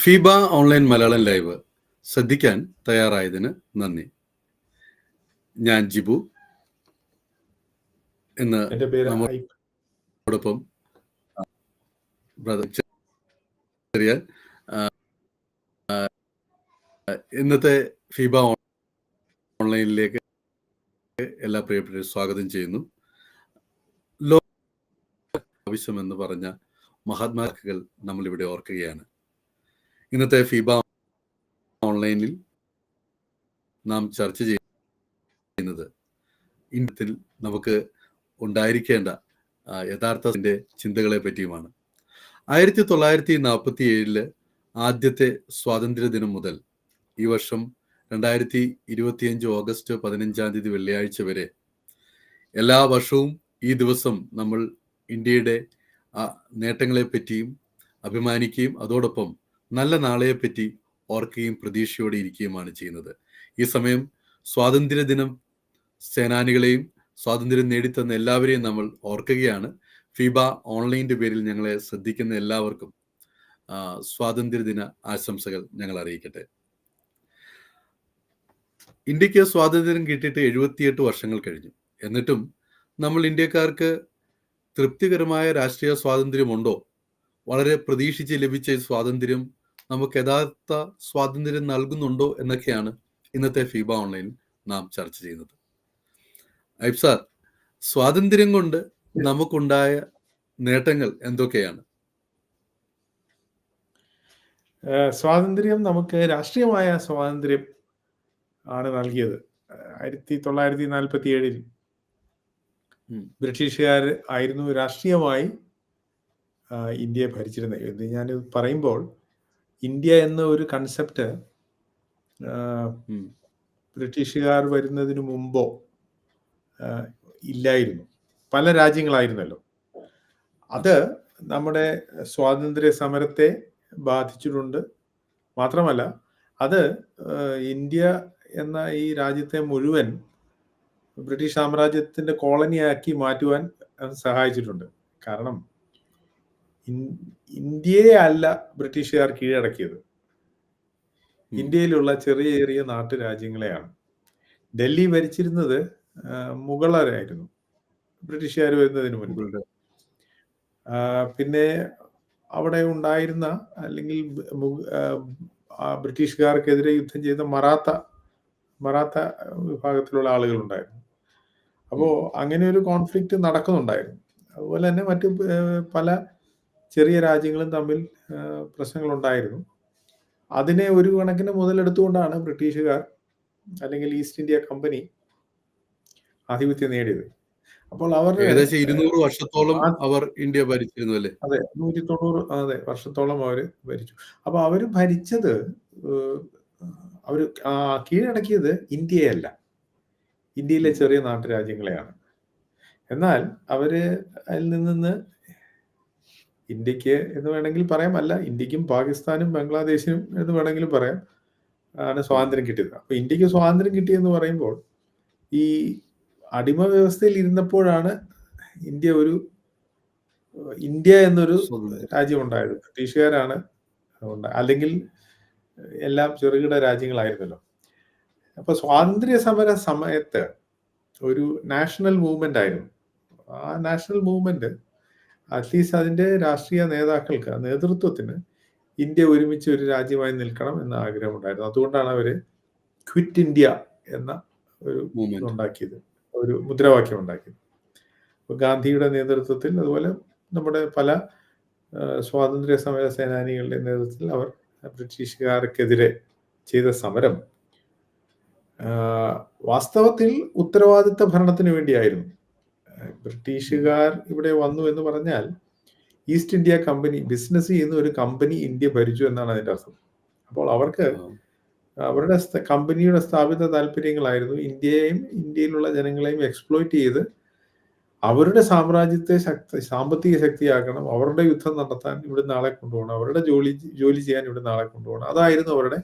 Feba online Malayalam live ശ്രദ്ധിക്കാൻ തയ്യാറായതിന് നന്ദി. ഞാൻ ജിബു. എന്ന് നമ്മോടൊപ്പം ബ്രദർ ചെറിയ ഇന്നത്തെ ഫീബ ഓൺലൈനിലേക്ക് എല്ലാ പ്രിയപ്പെട്ടവരും സ്വാഗതം ചെയ്യുന്നു. ലോക ആവശ്യമെന്ന് പറഞ്ഞ മഹാത്മാക്കൾ നമ്മളിവിടെ ഓർക്കുകയാണ്. ഇന്നത്തെ ഫിബ ഓൺലൈനിൽ നാം ചർച്ച ചെയ്യുന്നത്. ഇന്ത്യത്തിൽ നമുക്ക് ഉണ്ടായിരിക്കേണ്ട യഥാർത്ഥത്തിന്റെ ചിന്തകളെ പറ്റിയുമാണ്. ആയിരത്തി തൊള്ളായിരത്തി നാൽപ്പത്തി ഏഴിൽ ആദ്യത്തെ സ്വാതന്ത്ര്യ ദിനം മുതൽ ഈ വർഷം രണ്ടായിരത്തി ഇരുപത്തിയഞ്ച് ഓഗസ്റ്റ് പതിനഞ്ചാം തീയതി വെള്ളിയാഴ്ച വരെ എല്ലാ വർഷവും ഈ ദിവസം നമ്മൾ ഇന്ത്യയുടെ നേട്ടങ്ങളെ പറ്റിയും അഭിമാനിക്കുകയും അതോടൊപ്പം നല്ല നാളെയെപ്പറ്റി ഓർക്കുകയും പ്രതീക്ഷയോടെ ഇരിക്കുകയുമാണ് ചെയ്യുന്നത്. ഈ സമയം സ്വാതന്ത്ര്യ ദിനം സേനാനികളെയും സ്വാതന്ത്ര്യം നേടിത്തന്ന എല്ലാവരെയും നമ്മൾ ഓർക്കുകയാണ്. ഫിബ ഓൺലൈന്റെ പേരിൽ ഞങ്ങളെ ശ്രദ്ധിക്കുന്ന എല്ലാവർക്കും സ്വാതന്ത്ര്യദിന ആശംസകൾ ഞങ്ങൾ അറിയിക്കട്ടെ. ഇന്ത്യയ്ക്ക് സ്വാതന്ത്ര്യം കിട്ടിയിട്ട് എഴുപത്തിയെട്ട് വർഷങ്ങൾ കഴിഞ്ഞു. എന്നിട്ടും നമ്മൾ ഇന്ത്യക്കാർക്ക് തൃപ്തികരമായ രാഷ്ട്രീയ സ്വാതന്ത്ര്യമുണ്ടോ? വളരെ പ്രതീക്ഷിച്ച് ലഭിച്ച സ്വാതന്ത്ര്യം നമുക്ക് യഥാർത്ഥ സ്വാതന്ത്ര്യം നൽകുന്നുണ്ടോ എന്നൊക്കെയാണ് ഇന്നത്തെ ഫീബ ഓൺലൈൻ നാം ചർച്ച ചെയ്യുന്നത്. ഐബ് സാർ സ്വാതന്ത്ര്യം കൊണ്ട് നമുക്കുണ്ടായ നേട്ടങ്ങൾ എന്തൊക്കെയാണ്? സ്വാതന്ത്ര്യം നമുക്ക് രാഷ്ട്രീയമായ സ്വാതന്ത്ര്യം ആണ് നൽകിയത്. ആയിരത്തി തൊള്ളായിരത്തി നാൽപ്പത്തി ഏഴിൽ ബ്രിട്ടീഷുകാർ ആയിരുന്നു രാഷ്ട്രീയമായി ഇന്ത്യയെ ഭരിച്ചിരുന്നത്. ഇത് ഞാൻ പറയുമ്പോൾ ഇന്ത്യ എന്ന ഒരു കൺസെപ്റ്റ്. ബ്രിട്ടീഷുകാർ വരുന്നതിന് മുമ്പോ ഇല്ലായിരുന്നു. പല രാജ്യങ്ങളായിരുന്നല്ലോ. അത് നമ്മുടെ സ്വാതന്ത്ര്യ സമരത്തെ ബാധിച്ചിട്ടുണ്ട്. മാത്രമല്ല അത് ഇന്ത്യ എന്ന ഈ രാജ്യത്തെ മുഴുവൻ ബ്രിട്ടീഷ് സാമ്രാജ്യത്തിന്റെ കോളനിയാക്കി മാറ്റുവാൻ സഹായിച്ചിട്ടുണ്ട്. കാരണം ഇന്ത്യയെ അല്ല ബ്രിട്ടീഷുകാർ കീഴടക്കിയത്. ഇന്ത്യയിലുള്ള ചെറിയ ചെറിയ നാട്ടുരാജ്യങ്ങളെയാണ്. ഡൽഹി ഭരിച്ചിരുന്നത് മുഗളരായിരുന്നു. ബ്രിട്ടീഷുകാർ വരുന്നതിന് മുൻപ്. പിന്നെ അവിടെ ഉണ്ടായിരുന്ന അല്ലെങ്കിൽ ബ്രിട്ടീഷുകാർക്കെതിരെ യുദ്ധം ചെയ്ത മറാത്ത മറാത്ത വിഭാഗത്തിലുള്ള ആളുകളുണ്ടായിരുന്നു. അപ്പോൾ അങ്ങനെ ഒരു കോൺഫ്ലിക്റ്റ് നടക്കുന്നുണ്ടായിരുന്നു. അതുപോലെ തന്നെ മറ്റു പല ചെറിയ രാജ്യങ്ങളും തമ്മിൽ പ്രശ്നങ്ങളുണ്ടായിരുന്നു. അതിനെ ഒരു കണക്കിന് മുതലെടുത്തുകൊണ്ടാണ് ബ്രിട്ടീഷുകാർ അല്ലെങ്കിൽ ഈസ്റ്റ് ഇന്ത്യ കമ്പനി ആധിപത്യം നേടിയത്. അപ്പോൾ അവർ ഏകദേശം ഇരുന്നൂറ് വർഷത്തോളം അവർ ഇന്ത്യ ഭരിച്ചിരുന്നു അല്ലേ? അതെ നൂറ്റി തൊണ്ണൂറ് അതെ വർഷത്തോളം അവർ ഭരിച്ചു. അപ്പൊ അവർ ഭരിച്ചത് അവർ കീഴടക്കിയത് ഇന്ത്യയല്ല. ഇന്ത്യയിലെ ചെറിയ നാട്ടുരാജ്യങ്ങളെയാണ്. എന്നാൽ അവർ അതിൽ നിന്ന് ഇന്ത്യയ്ക്ക് എന്ന് വേണമെങ്കിൽ പറയാം. അല്ല ഇന്ത്യക്കും പാകിസ്ഥാനും ബംഗ്ലാദേശിനും എന്ന് വേണമെങ്കിലും പറയാം. ആണ് സ്വാതന്ത്ര്യം കിട്ടിയത്. അപ്പൊ ഇന്ത്യയ്ക്ക് സ്വാതന്ത്ര്യം കിട്ടിയെന്ന് പറയുമ്പോൾ ഈ അടിമ വ്യവസ്ഥയിൽ ഇരുന്നപ്പോഴാണ് ഇന്ത്യ ഒരു ഇന്ത്യ എന്നൊരു രാജ്യം ഉണ്ടായത് ബ്രിട്ടീഷുകാരാണ് അല്ലെങ്കിൽ എല്ലാം ചെറുകിട രാജ്യങ്ങളായിരുന്നല്ലോ. അപ്പൊ സ്വാതന്ത്ര്യ സമര സമയത്ത് ഒരു നാഷണൽ മൂവ്മെന്റ് ആയിരുന്നു. ആ നാഷണൽ മൂവ്മെന്റ് അറ്റ്ലീസ്റ്റ് അതിന്റെ രാഷ്ട്രീയ നേതാക്കൾക്ക് നേതൃത്വത്തിന് ഇന്ത്യ ഒരുമിച്ച് ഒരു രാജ്യമായി നിൽക്കണം എന്ന ആഗ്രഹമുണ്ടായിരുന്നു. അതുകൊണ്ടാണ് അവർ ക്വിറ്റ് ഇന്ത്യ എന്ന ഒരു ഉണ്ടാക്കിയത്. ഒരു മുദ്രാവാക്യം ഉണ്ടാക്കിയത്. അപ്പൊ ഗാന്ധിയുടെ നേതൃത്വത്തിൽ അതുപോലെ നമ്മുടെ പല സ്വാതന്ത്ര്യ സമര സേനാനികളുടെ നേതൃത്വത്തിൽ അവർ ബ്രിട്ടീഷുകാർക്കെതിരെ ചെയ്ത സമരം വാസ്തവത്തിൽ ഉത്തരവാദിത്ത ഭരണത്തിന് വേണ്ടിയായിരുന്നു. ബ്രിട്ടീഷുകാർ ഇവിടെ വന്നു എന്ന് പറഞ്ഞാൽ ഈസ്റ്റ് ഇന്ത്യ കമ്പനി ബിസിനസ് ചെയ്യുന്ന ഒരു കമ്പനി ഇന്ത്യ ഭരിച്ചു എന്നാണ് അതിന്റെ അർത്ഥം. അപ്പോൾ അവർക്ക് അവരുടെ കമ്പനിയുടെ സ്ഥാപിത താല്പര്യങ്ങളായിരുന്നു ഇന്ത്യയെയും ഇന്ത്യയിലുള്ള ജനങ്ങളെയും എക്സ്പ്ലോയിറ്റ് ചെയ്ത് അവരുടെ സാമ്രാജ്യത്തെ ശക്തി സാമ്പത്തിക ശക്തിയാക്കണം അവരുടെ യുദ്ധം നടത്താൻ ഇവിടെ നാളെ കൊണ്ടുപോകണം അവരുടെ ജോലി ജോലി ചെയ്യാൻ ഇവിടെ നാളെ കൊണ്ടുപോകണം. അതായിരുന്നു അവരുടെ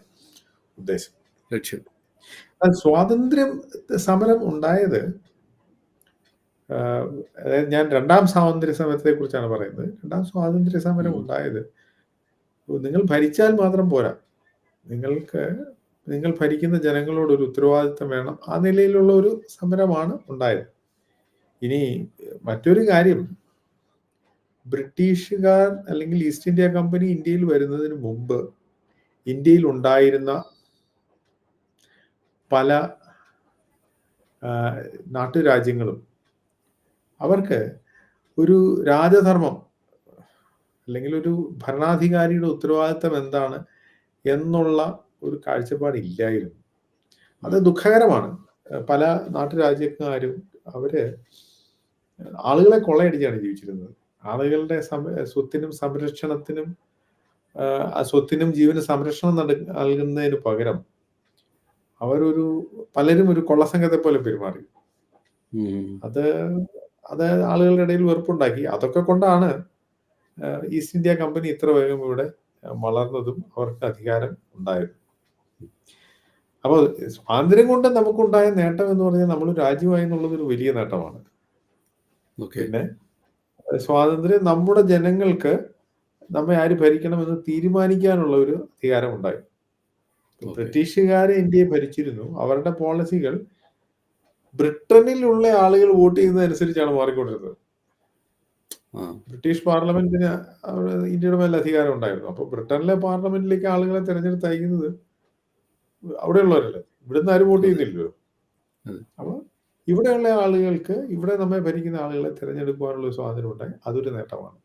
ഉദ്ദേശം. ലക്ഷ്യം. സ്വാതന്ത്ര്യം സമരം ഉണ്ടായത് അതായത് ഞാൻ രണ്ടാം സ്വാതന്ത്ര്യ സമരത്തെ കുറിച്ചാണ് പറയുന്നത്. രണ്ടാം സ്വാതന്ത്ര്യ സമരം ഉണ്ടായത് നിങ്ങൾ ഭരിച്ചാൽ മാത്രം പോരാ. നിങ്ങൾക്ക് നിങ്ങൾ ഭരിക്കുന്ന ജനങ്ങളോട് ഒരു ഉത്തരവാദിത്തം വേണം. ആ നിലയിലുള്ള ഒരു സമരമാണ് ഉണ്ടായത്. ഇനി മറ്റൊരു കാര്യം. ബ്രിട്ടീഷുകാർ അല്ലെങ്കിൽ ഈസ്റ്റ് ഇന്ത്യ കമ്പനി ഇന്ത്യയിൽ വരുന്നതിന് മുമ്പ് ഇന്ത്യയിൽ ഉണ്ടായിരുന്ന പല നാട്ടുരാജ്യങ്ങളും അവർക്ക് ഒരു രാജധർമ്മം അല്ലെങ്കിൽ ഒരു ഭരണാധികാരിയുടെ ഉത്തരവാദിത്തം എന്താണ് എന്നുള്ള ഒരു കാഴ്ചപ്പാട് ഇല്ലായിരുന്നു അത് ദുഃഖകരമാണ്. പല നാട്ടുരാജ്യക്കാരും അവർ ആളുകളെ കൊള്ളയടിച്ചാണ് ജീവിച്ചിരുന്നത്. ആളുകളുടെ സ്വത്തിനും സംരക്ഷണത്തിനും സ്വത്തിനും ജീവനും സംരക്ഷണം നട- നൽകുന്നതിന് പകരം അവരൊരു പലരും ഒരു കൊള്ളസംഘത്തെ പോലെ പെരുമാറി. അത് അത് ആളുകളുടെ ഇടയിൽ വെറുപ്പുണ്ടാക്കി. അതൊക്കെ കൊണ്ടാണ് ഈസ്റ്റ് ഇന്ത്യ കമ്പനി ഇത്ര വേഗം ഇവിടെ വളർന്നതും അവർക്ക് അധികാരം ഉണ്ടായത്. അപ്പോൾ സ്വാതന്ത്ര്യം കൊണ്ട് നമുക്കുണ്ടായ നേട്ടം എന്ന് പറഞ്ഞാൽ നമ്മൾ രാജ്യമായി എന്നുള്ളത് ഒരു വലിയ നേട്ടമാണ്. പിന്നെ സ്വാതന്ത്ര്യം നമ്മുടെ ജനങ്ങൾക്ക് നമ്മെ ആര് ഭരിക്കണമെന്ന് തീരുമാനിക്കാനുള്ള ഒരു അധികാരം ഉണ്ടായി. ബ്രിട്ടീഷുകാരെ ഇന്ത്യയെ ഭരിച്ചിരുന്നു. അവരുടെ പോളിസികൾ ബ്രിട്ടനിലുള്ള ആളുകൾ വോട്ട് ചെയ്യുന്നതനുസരിച്ചാണ് മാറിക്കൊണ്ടിരുന്നത്. ബ്രിട്ടീഷ് പാർലമെന്റിന് ഇന്ത്യയുടെ മേലെ അധികാരം ഉണ്ടായിരുന്നു. അപ്പൊ ബ്രിട്ടനിലെ പാർലമെന്റിലേക്ക് ആളുകളെ തെരഞ്ഞെടുത്ത് അയക്കുന്നത് അവിടെയുള്ളവരല്ലേ? ഇവിടുന്ന് ആരും വോട്ട് ചെയ്യുന്നില്ലല്ലോ അപ്പൊ ഇവിടെയുള്ള ആളുകൾക്ക് ഇവിടെ നമ്മെ ഭരിക്കുന്ന ആളുകളെ തിരഞ്ഞെടുക്കാനുള്ള സ്വാതന്ത്ര്യം ഉണ്ടായി. അതൊരു നേട്ടമാണ്.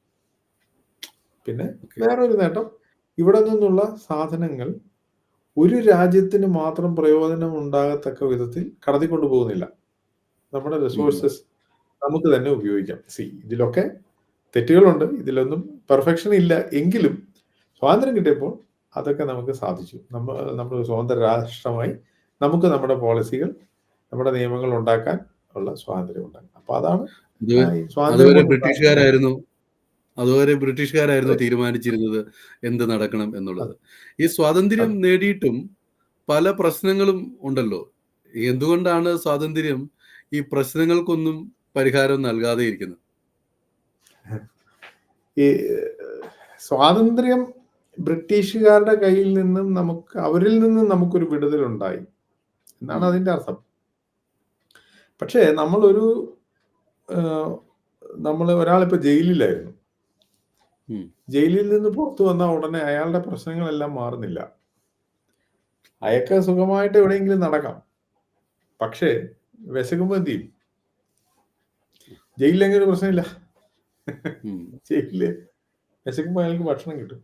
പിന്നെ വേറൊരു നേട്ടം ഇവിടെ നിന്നുള്ള സാധനങ്ങൾ ഒരു രാജ്യത്തിന് മാത്രം പ്രയോജനം ഉണ്ടാകത്തക്ക വിധത്തിൽ കടത്തിക്കൊണ്ടു പോകുന്നില്ല നമ്മുടെ റിസോഴ്സസ് നമുക്ക് തന്നെ ഉപയോഗിക്കാം. സി ഇതിലൊക്കെ തെറ്റുകളുണ്ട്. ഇതിലൊന്നും പെർഫെക്ഷൻ ഇല്ല എങ്കിലും സ്വാതന്ത്ര്യം കിട്ടിയപ്പോൾ അതൊക്കെ നമുക്ക് സാധിച്ചു. നമ്മ നമ്മൾ ഒരു സ്വതന്ത്ര രാഷ്ട്രമായി നമുക്ക് നമ്മുടെ പോളിസികൾ നമ്മുടെ നിയമങ്ങൾ ഉണ്ടാക്കാൻ ഉള്ള സ്വാതന്ത്ര്യം ഉണ്ടാക്കാം. അപ്പൊ അതാണ് സ്വാതന്ത്ര്യം ബ്രിട്ടീഷുകാരായിരുന്നു. അതുവരെ ബ്രിട്ടീഷുകാരായിരുന്നു തീരുമാനിച്ചിരുന്നത് എന്ത് നടക്കണം എന്നുള്ളത്. ഈ സ്വാതന്ത്ര്യം നേടിയിട്ടും പല പ്രശ്നങ്ങളും ഉണ്ടല്ലോ. എന്തുകൊണ്ടാണ് സ്വാതന്ത്ര്യം ഈ പ്രശ്നങ്ങൾക്കൊന്നും പരിഹാരം നൽകാതെ ഇരിക്കുന്നത്? ഈ സ്വാതന്ത്ര്യം ബ്രിട്ടീഷുകാരുടെ കയ്യിൽ നിന്നും നമുക്ക് അവരിൽ നിന്നും നമുക്കൊരു വിടുതലുണ്ടായി എന്നാണ് അതിന്റെ അതിന്റെ അർത്ഥം. പക്ഷേ നമ്മളൊരു നമ്മൾ ഒരാളിപ്പോ ജയിലിലായിരുന്നു. ജയിലിൽ നിന്ന് പുറത്തു വന്ന ഉടനെ അയാളുടെ പ്രശ്നങ്ങളെല്ലാം മാറുന്നില്ല. അയാൾക്ക് സുഖമായിട്ട് എവിടെയെങ്കിലും നടക്കാം. പക്ഷേ വിശക്കുമ്പോ എന്ത് ചെയ്യും? ജയിലിൽ അങ്ങനെ ഒരു പ്രശ്നമില്ല. ജയിലിൽ വിശക്കുമ്പോ അയാൾക്ക് ഭക്ഷണം കിട്ടും.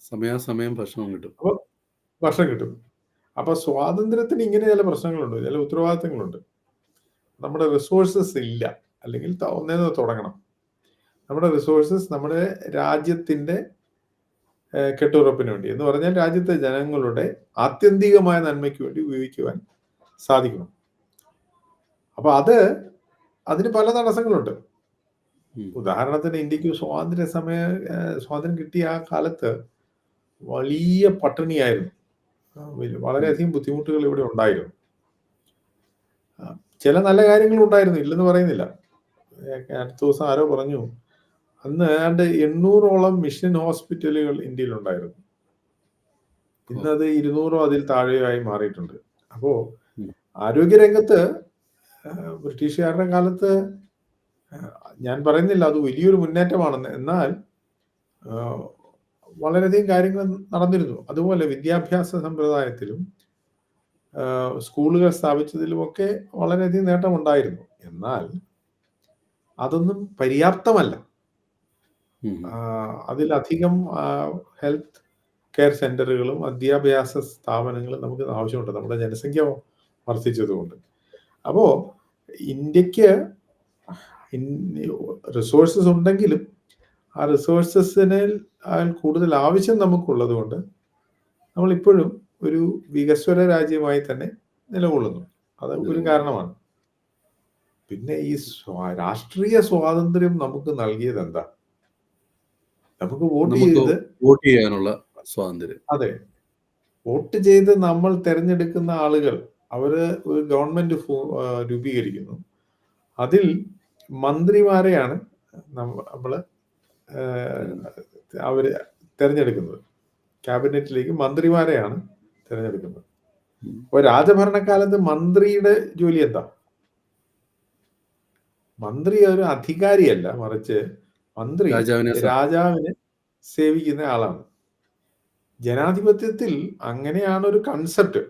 സമയാസമയം ഭക്ഷണം കിട്ടും. അപ്പൊ ഭക്ഷണം കിട്ടും. അപ്പൊ സ്വാതന്ത്ര്യത്തിന് ഇങ്ങനെ ചില പ്രശ്നങ്ങളുണ്ട് ചില ഉത്തരവാദിത്തങ്ങളുണ്ട്. നമ്മുടെ റിസോഴ്സസ് ഇല്ല. അല്ലെങ്കിൽ ഒന്നേ ഒന്നേന്ന് തുടങ്ങണം. നമ്മുടെ റിസോഴ്സസ് നമ്മുടെ രാജ്യത്തിന്റെ കെട്ടുറപ്പിന് വേണ്ടി. എന്ന് പറഞ്ഞാൽ രാജ്യത്തെ ജനങ്ങളുടെ ആത്യന്തികമായ നന്മയ്ക്ക് വേണ്ടി ഉപയോഗിക്കുവാൻ സാധിക്കണം. അപ്പൊ അത് അതിന് പല തടസ്സങ്ങളുണ്ട്. ഉദാഹരണത്തിന് ഇന്ത്യയ്ക്ക് സ്വാതന്ത്ര്യ സമയ സ്വാതന്ത്ര്യം കിട്ടിയ ആ കാലത്ത് വലിയ പട്ടിണിയായിരുന്നു. വളരെയധികം ബുദ്ധിമുട്ടുകൾ ഇവിടെ ഉണ്ടായിരുന്നു. ചില നല്ല കാര്യങ്ങളും ഉണ്ടായിരുന്നു ഇല്ലെന്ന് പറയുന്നില്ല. അടുത്ത ദിവസം ആരോ പറഞ്ഞു അന്ന് ഏതാണ്ട് എണ്ണൂറോളം മിഷൻ ഹോസ്പിറ്റലുകൾ ഇന്ത്യയിൽ ഉണ്ടായിരുന്നു ഇന്നത് ഇരുന്നൂറോ അതിൽ താഴെയായി മാറിയിട്ടുണ്ട്. അപ്പോ. ആരോഗ്യരംഗത്ത് ബ്രിട്ടീഷുകാരുടെ കാലത്ത് ഞാൻ പറയുന്നില്ല അത് വലിയൊരു മുന്നേറ്റമാണെന്ന്. എന്നാൽ വളരെയധികം കാര്യങ്ങൾ നടന്നിരുന്നു. അതുപോലെ വിദ്യാഭ്യാസ സമ്പ്രദായത്തിലും സ്കൂളുകൾ സ്ഥാപിച്ചതിലുമൊക്കെ വളരെയധികം നേട്ടമുണ്ടായിരുന്നു. എന്നാൽ അതൊന്നും പര്യാപ്തമല്ല. അതിലധികം ഹെൽത്ത് കെയർ സെന്ററുകളും വിദ്യാഭ്യാസ സ്ഥാപനങ്ങളും നമുക്ക് ആവശ്യമുണ്ട്. നമ്മുടെ ജനസംഖ്യ വർദ്ധിച്ചതുകൊണ്ട്. അപ്പോൾ ഇന്ത്യയ്ക്ക് റിസോഴ്സസ് ഉണ്ടെങ്കിലും ആ റിസോഴ്സസിന് കൂടുതൽ ആവശ്യം നമുക്കുള്ളത് കൊണ്ട് നമ്മളിപ്പോഴും ഒരു വികസ്വര രാജ്യമായി തന്നെ നിലകൊള്ളുന്നു. അത് ഒരു കാരണമാണ്. പിന്നെ ഈ രാഷ്ട്രീയ സ്വാതന്ത്ര്യം നമുക്ക് നൽകിയത് എന്താ നമുക്ക് വോട്ട് ചെയ്ത് വോട്ട് ചെയ്യാനുള്ള സ്വാതന്ത്ര്യം. അതെ. വോട്ട് ചെയ്ത് നമ്മൾ തെരഞ്ഞെടുക്കുന്ന ആളുകൾ അവർ ഒരു ഗവൺമെന്റ് രൂപീകരിക്കുന്നു. അതിൽ മന്ത്രിമാരെയാണ് നമ്മൾ അവർ തെരഞ്ഞെടുക്കുന്നത്. ക്യാബിനറ്റിലേക്ക് മന്ത്രിമാരെയാണ് തിരഞ്ഞെടുക്കുന്നത്. അപ്പൊ അപ്പോൾ രാജഭരണകാലത്ത് മന്ത്രിയുടെ ജോലി എന്താ? മന്ത്രി ഒരു അധികാരിയല്ല മറിച്ച് മന്ത്രി രാജാവിനെ രാജാവിനെ സേവിക്കുന്ന ആളാണ്. ജനാധിപത്യത്തിൽ അങ്ങനെയാണ് ഒരു കൺസെപ്റ്റ്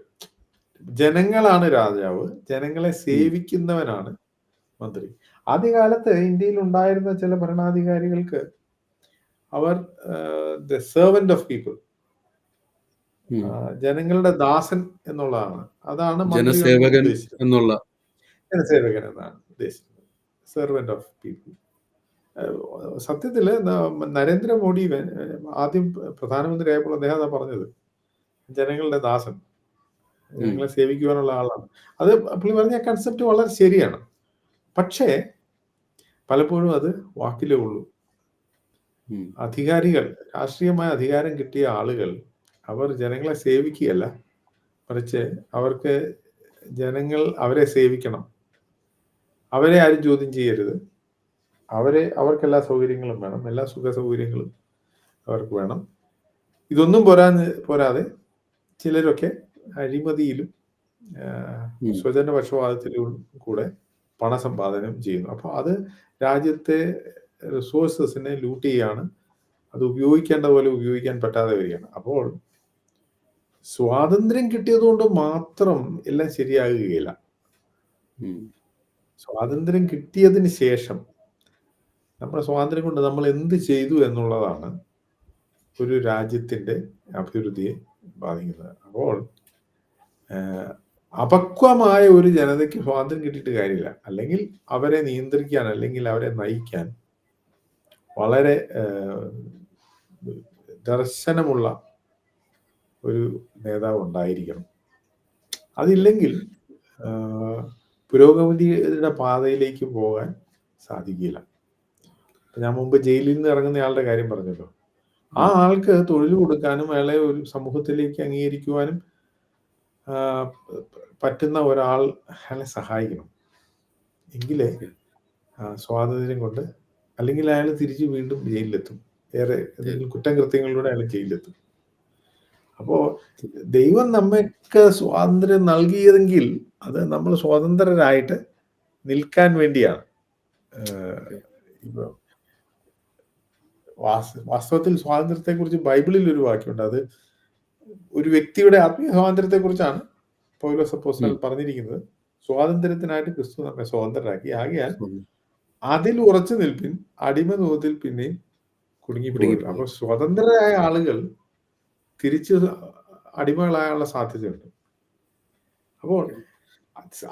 ജനങ്ങളാണ് രാജാവ്. ജനങ്ങളെ സേവിക്കുന്നവനാണ് മന്ത്രി. ആദ്യകാലത്ത് ഇന്ത്യയിൽ ഉണ്ടായിരുന്ന ചില ഭരണാധികാരികൾക്ക് അവർ ദ സെർവന്റ് ഓഫ് പീപ്പിൾ ജനങ്ങളുടെ ദാസൻ എന്നുള്ളതാണ്. അതാണ് ജനസേവകൻ എന്നുള്ള ജനസേവകൻ എന്നാണ് ഉദ്ദേശിക്കുന്നത് സെർവന്റ് ഓഫ് പീപ്പിൾ സത്യത്തിൽ ന- നരേന്ദ്രമോദി ആദ്യം പ്രധാനമന്ത്രി ആയപ്പോൾ അദ്ദേഹം അതാ പറഞ്ഞത്. ജനങ്ങളുടെ ദാസൻ. ജനങ്ങളെ സേവിക്കുവാനുള്ള ആളാണ്. അത് പുള്ളി പറഞ്ഞ കൺസെപ്റ്റ് വളരെ ശരിയാണ്. പക്ഷേ പലപ്പോഴും അത് വാക്കിലേ ഉള്ളൂ. അധികാരികൾ രാഷ്ട്രീയമായ അധികാരം കിട്ടിയ ആളുകൾ അവർ ജനങ്ങളെ സേവിക്കുകയല്ല. മറിച്ച് അവർക്ക് ജനങ്ങൾ അവരെ സേവിക്കണം. അവരെ ആരും ചോദ്യം ചെയ്യരുത്. അവരെ അവർക്ക് എല്ലാ സൗകര്യങ്ങളും വേണം. എല്ലാ സുഖ സൗകര്യങ്ങളും അവർക്ക് വേണം. ഇതൊന്നും പോരാ പോരാതെ ചിലരൊക്കെ അഴിമതിയിലും സ്വജന പക്ഷപാതത്തിലും കൂടെ പണസമ്പാദനം ചെയ്യുന്നു. അപ്പോൾ അത് രാജ്യത്തെ റിസോഴ്സസിനെ ലൂട്ട് ചെയ്യാണ്. അത് ഉപയോഗിക്കേണ്ട പോലെ ഉപയോഗിക്കാൻ പറ്റാതെ വരികയാണ്. അപ്പോൾ സ്വാതന്ത്ര്യം കിട്ടിയതുകൊണ്ട് മാത്രം എല്ലാം ശരിയാകുകയില്ല. സ്വാതന്ത്ര്യം കിട്ടിയതിന് ശേഷം നമ്മുടെ സ്വാതന്ത്ര്യം കൊണ്ട് നമ്മൾ എന്ത് ചെയ്തു എന്നുള്ളതാണ് ഒരു രാജ്യത്തിന്റെ അഭിവൃദ്ധിയെ ബാധിക്കുന്നത്. അപ്പോൾ അപക്വമായ ഒരു ജനതയ്ക്ക് സ്വാതന്ത്ര്യം കിട്ടിയിട്ട് കാര്യമില്ല. അല്ലെങ്കിൽ അവരെ നിയന്ത്രിക്കാൻ അല്ലെങ്കിൽ അവരെ നയിക്കാൻ വളരെ ദർശനമുള്ള ഒരു നേതാവ് ഉണ്ടായിരിക്കണം. അതില്ലെങ്കിൽ പുരോഗതിയുടെ പാതയിലേക്ക് പോകാൻ സാധിക്കില്ല. ഞാൻ മുമ്പ് ജയിലിൽ നിന്ന് ഇറങ്ങുന്ന ആളുടെ കാര്യം പറഞ്ഞല്ലോ. ആ ആൾക്ക് തൊഴിൽ കൊടുക്കാനും അയാളെ ഒരു സമൂഹത്തിലേക്ക് അംഗീകരിക്കുവാനും പറ്റുന്ന ഒരാൾ അയാളെ സഹായിക്കണം. എങ്കിലേ സ്വാതന്ത്ര്യം കൊണ്ട് അല്ലെങ്കിൽ അയാൾ തിരിച്ച് വീണ്ടും ജയിലിലെത്തും. ഏറെ എന്തെങ്കിലും കുറ്റകൃത്യങ്ങളിലൂടെ അയാൾ ജയിലിലെത്തും. അപ്പോ ദൈവം നമ്മൾക്ക് സ്വാതന്ത്ര്യം നൽകിയതെങ്കിൽ അത് നമ്മൾ സ്വതന്ത്രരായിട്ട് നിൽക്കാൻ വേണ്ടിയാണ്. ഇപ്പൊ വാസ്തവത്തിൽ സ്വാതന്ത്ര്യത്തെ കുറിച്ച് ബൈബിളിൽ ഒരു വാക്യമുണ്ട്. അത് ഒരു വ്യക്തിയുടെ ആത്മീയ സ്വാതന്ത്ര്യത്തെക്കുറിച്ചാണ് പൗലോസ് അപ്പോസ്തലൻ ഉം. പറഞ്ഞിരിക്കുന്നത്. സ്വാതന്ത്ര്യത്തിനായിട്ട് ക്രിസ്തു നമ്മെ സ്വതന്ത്രരാക്കി. ആകെയാൽ. അതിൽ ഉറച്ചു നിൽപ്പിൻ അടിമ നോത്തിൽ പിന്നെയും കുടുങ്ങി പിടിക്കും. അപ്പൊ സ്വതന്ത്രരായ ആളുകൾ തിരിച്ച് അടിമകളായുള്ള സാധ്യതയുണ്ട്. അപ്പോൾ